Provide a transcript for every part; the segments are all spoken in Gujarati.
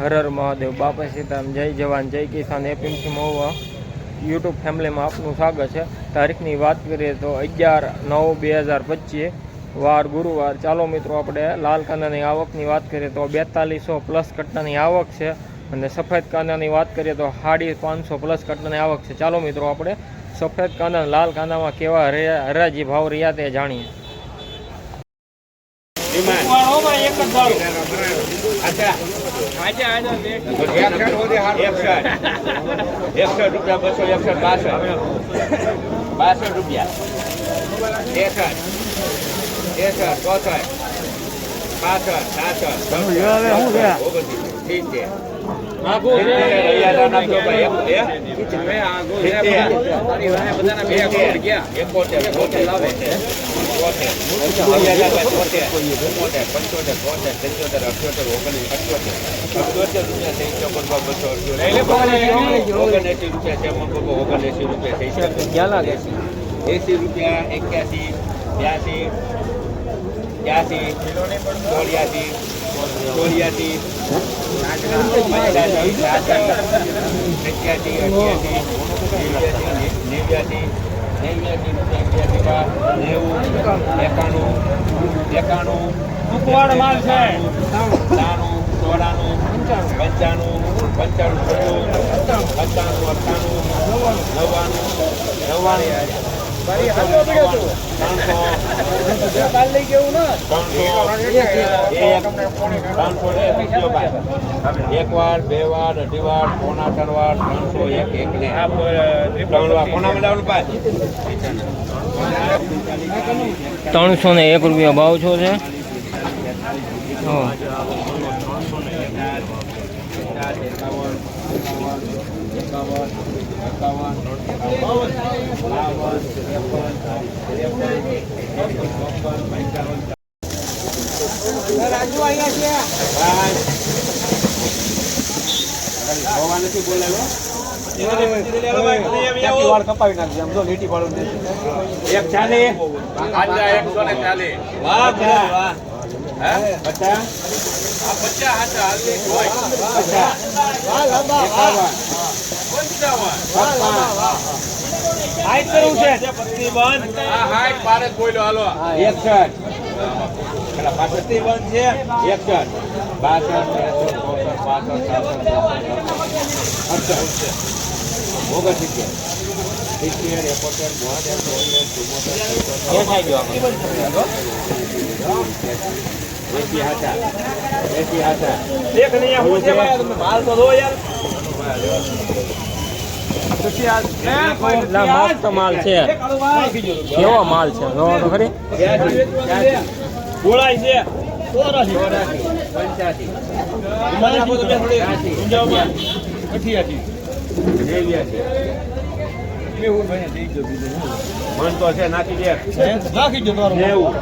હર હર મહાદેવ બાપા સીતારામ જય જવાન જય કિસાન એપીએમસી મહુવા યુટ્યુબ ફેમિલીમાં આપનું સ્વાગત છે. તારીખની વાત કરીએ તો અગિયાર નવ બે હજાર પચીસ વાર ગુરુવાર. ચાલો મિત્રો આપણે લાલ કાંદાની આવકની વાત કરીએ તો બેતાલીસો પ્લસ કટ્ટાની આવક છે અને સફેદ કાંદાની વાત કરીએ તો સાડી પાંચસો પ્લસ કટ્ટાની આવક છે. ચાલો મિત્રો આપણે સફેદ કાંદા લાલ કાંદામાં કેવા હરે- હરાજી ભાવ રહ્યા તે જાણીએ. એકસઠ રૂપિયા બસો એકસઠ બાસઠ. બાસઠ રૂપિયા. ત્રેસઠ ત્રેસઠ ચોસઠ. પાસઠ સાસઠ. ઓગણત્રીસ. સિત્તેર એસી રૂપિયા એક્યાસી બ્યાસી ત્યાસી ચોર્યાસી ચોર્યાસી એક્યાસી અઠ્યાસી નેવ્યાસી નેવ્યાસી નેવ્યાસી નેવું એકાણું એકાણું માલ છે ત્રાણું ચોરાણું પંચાણું પંચાણું પંચાણું અઠ્ઠાણું નવ્વાણું નવ્વાણું એક વાર બે વાર અઢી વાર પોણા ત્રણ વાર ત્રણસો એક એક ને ત્રણ વાર કોના ત્રણસો ને એક રૂપિયા ભાવ છો છે હા. નથી બોલાવ્યો એક ચાલી એકસો ને ચાલી વાહ વાહ પચાસ. પચાસ. હાઈટ કરવું છે એકસઠ પેલા પાસઠ બંધ છે એકસઠ બાસઠ ત્રેસઠ પાસઠ સાસઠ અડસઠ ઓગણસિત્તેર સિત્તેર એકોતેર બોતેર ચોતેર ચુમ્મોતેર એસી હાથા એસી હાથા દેખ નહીં હું છે ભાઈ તમે માલ તો દો યાર મસ્ત માલ છે કેવો માલ છે જોવો તો ખરી ગોળાઈ છે ચોરાસી પંચ્યાસી મને આપો તો બે થોડી ત્યાંસી. સમજાવમાં અઠ્યાસી નેવ્યાસી મન તો છે નાખી દે નાખી દો તમારું નેવું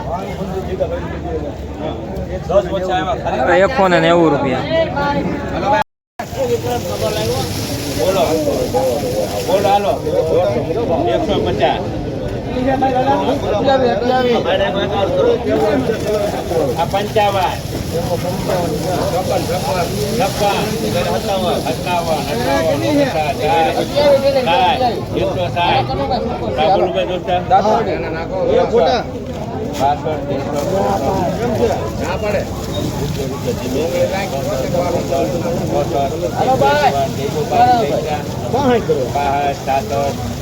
દસ ઓછા આવ્યા એકસો ને નેવું રૂપિયા. એકસો પચાસ. આ પંચાવન. છપ્પન. સત્તાવન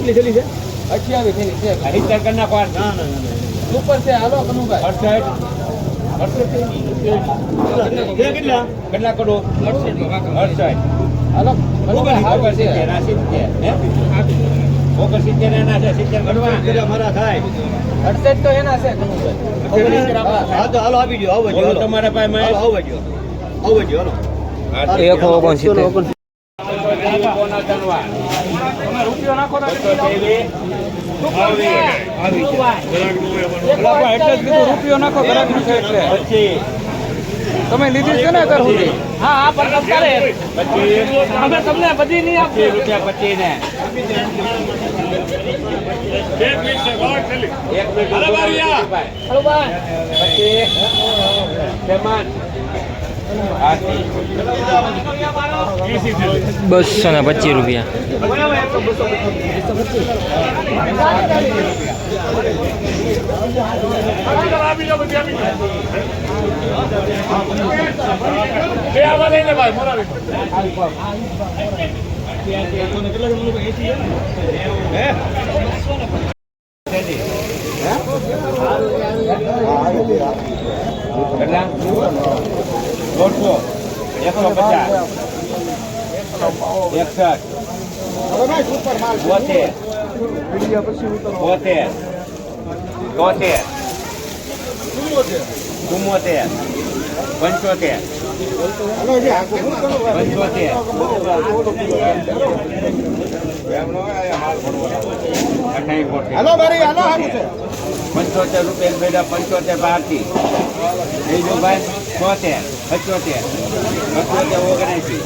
ઓગણસાઠ સાઠ એકસો સાઠ રાહુલ રૂપિયા દોસ્તા બાસઠ તેરસો ના કેટલા? કરો? ઓગણસિત્તેર એના છે મારા થાય. અડસઠ તો એના છે હા તો હાલો તમારા પાસે ધનવા? રૂપિયો નાખો એટલે જ કીધું રૂપિયો નાખો ગ્રાહકનું છે એટલે. તમે લીધી છે ને અત્યાર સુધી? હા હા પણ અત્યારે અમે તમને બધી નહીં આપીએ. રૂપિયા પચી ને. એક મિનિટ હાલો ભાઈ. બસો ને પચીસ રૂપિયા. કેટલા દોઢસો એકસો પચાસ એકસઠ બોતેર બોતેર તોતેર ચુમ્મોતેર પંચોતેર પંચોતેર હાલો મારી હાલો હારું છે પંચોતેર રૂપિયા બેડા પંચોતેર ભારતી બીજું છોતેર પચોતેર. પંચોતેર ઓગણસી.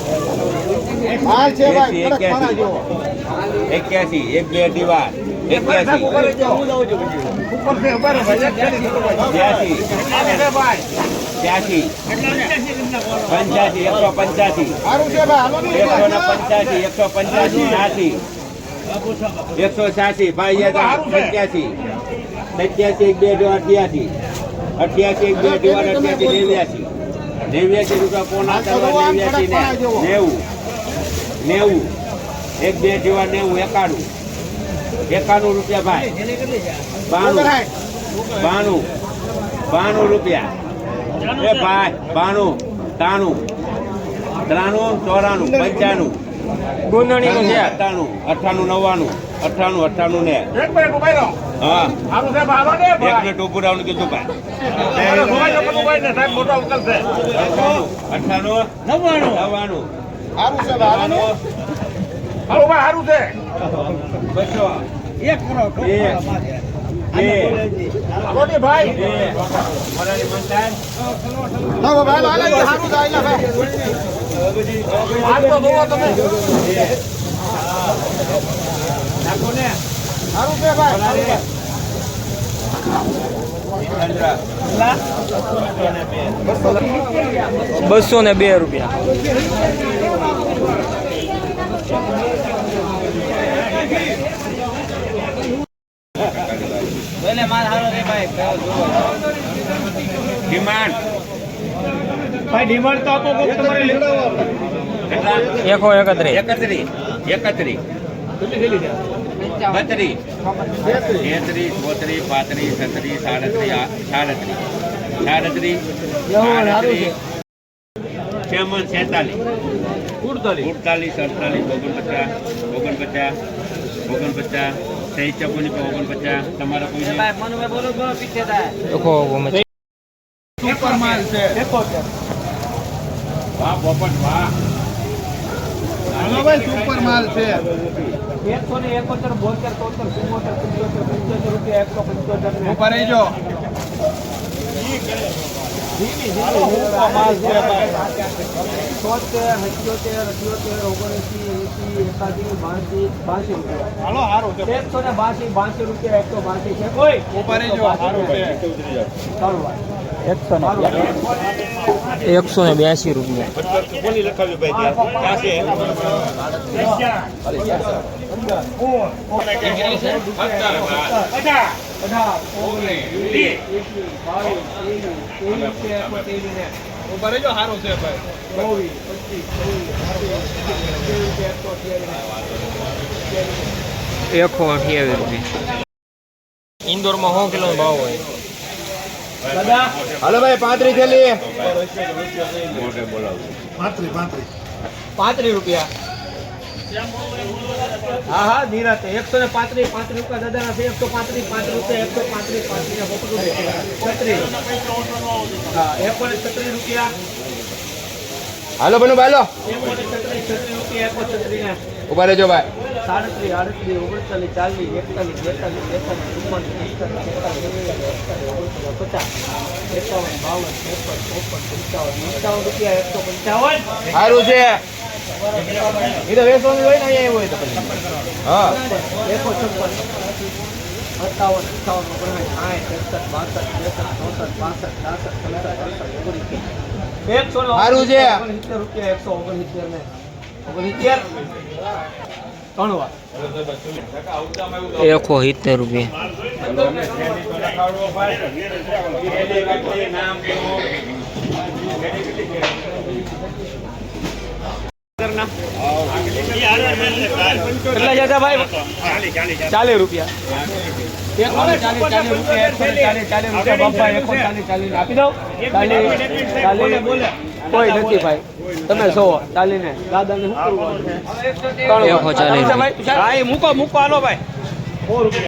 એક્યાસી. એક બે દિવાર એક્યાસી. ત્યાસી પંચ્યાસી એકસો પંચ્યાસી. હારું છે ભાઈ હાલો ને એકસો ને પંચ્યાસી એકસો પંચ્યાસી છ્યાસી એકસો છ્યાસી ભાઈ સત્યાસી. સત્યાસી એક બે દો અઠ્યાસી. અઠ્યાસી એક બે દિવાળ અઠ્યાસી નેવ્યાસી. નેવ્યાસી રૂપિયા પોણા કરવા નેવ્યાસી ને. નેવું. નેવું. એક બે દિવાળ નેવું એકાણું. એકાણું રૂપિયા ભાઈ. બાણું. બાણું. બાણું રૂપિયા. એ ભાઈ બાણું. ત્રાણું. ત્રાણું ચોરાણું પંચાણું. ગુંદણીનું છે. અઠ્ઠાણું અઠ્ઠાણું નવ્વાણું. અઠ્ઠાણું અઠ્ઠાણું ને. હા. હારું એક મિનિટ ઉભું રહેવાનું કીધું ભાઈ. મોટો અંકલ છે. અઠ્ઠાણું નવ્વાણું. નવ્વાણું. હારું છે ભાઈ હાલો ને. અઠ્ઠાણું હાલો ભાઈ હારું છે. બસો. એક ને ભાઈ. હારું તમે. નાખો ને. હારું છે ભાઈ. બસો ને બે રૂપિયા. ડિમાન્ડ. ભાઈ ડિમાન્ડ તો આપો કોક તમારે કેટલા? એકો એકત્રીસ. એકત્રીસ. એકત્રીસ. બત્રીસ તેત્રીસ ચોત્રીસ પાંત્રીસ છત્રીસ સાડત્રીસ સાડત્રીસ સાડત્રીસ સાડત્રીસ છેમન છેતાલીસ. ઉડતાલીસ. અડતાલીસ ઓગણપચાસ ઓગણપચાસ ઓગણપચાસ સહી ચોપન ઓગણપચાસ. તમારા કોઈ. સુપર માલ છે. વાહ પોપટ વાહ. ભાઈ સુપર માલ છે એકસો ને એકોતેર બોતેર તોતેર ચુમ્મોતેર પંચોતેર પંચોતેર રૂપિયા એકસો પંચોતેર ઊભા રહેજો માલ છે અઠ્યોતેર અઠ્યોતેર ઓગણએંસી એંસી એકાસી બાસી બાસી રૂપિયા એકસો ને બાસી બાસી રૂપિયા એકસો બાસી છે કોઈ ઊભા રહેજો એકસો એકસો ને બ્યાસી રૂપિયા. ઊભા રહેજો છે ભાઈ એકસો અઠ્યાવીસ રૂપિયા. ઇન્દોરમાં સો કિલો ભાવ હોય. હાલો ભાઈ પાંત્રી થેલી પાંત્રી રૂપિયા. હા હા નિરાતે એકસો ને પાંત્રીસ પાંત્રીસ રૂપિયા દાદાના છે એકસો પાંત્રીસ પાંત્રીસ રૂપિયા એકસો પાંત્રીસ પાંત્રીસ છત્રીસ. હા એકો ને છત્રીસ રૂપિયા. હાલો બનુ ને છત્રીસ છત્રીસ રૂપિયા એકો છત્રીસ ઊભા રહેજો ભાઈ. સાડત્રીસ આડત્રીસ ઓગણચાલીસ ચાલીસ એકતાલીસ બેતાલીસ તેતાલીસ ચુમ્માલીસ પિસ્તાલીસ એકતાલીસ પચાસ એકાવન બાવન ત્રેપન ચોપન પંચાવન પંચાવન રૂપિયા એકસો પંચાવન. સારું છે. એ તો હોય ને અહીંયા હોય તો પછી. હા. એકસો છપ્પન. સત્તાવન અઠ્ઠાવન ઓગણસાઠ સાઠ એકસઠ બાસઠ ત્રેસઠ ચોસઠ પાસઠ છાસઠ સડસઠ અડસઠ ઓગણીસ સારું છે. એકસો રૂપિયા એકસો જતા ભાઈ ચાલીસ રૂપિયા એક વાર ચાલીસ રૂપિયા એકસો ને ચાલીસ ચાલીસ રૂપિયા આપી દઉં ચાલીસ ચાલીસ કોઈ નથી ભાઈ. તમે સો ચાલીને. દાદાને શું કરવાનું? મૂકો મૂકો હાલો ભાઈ.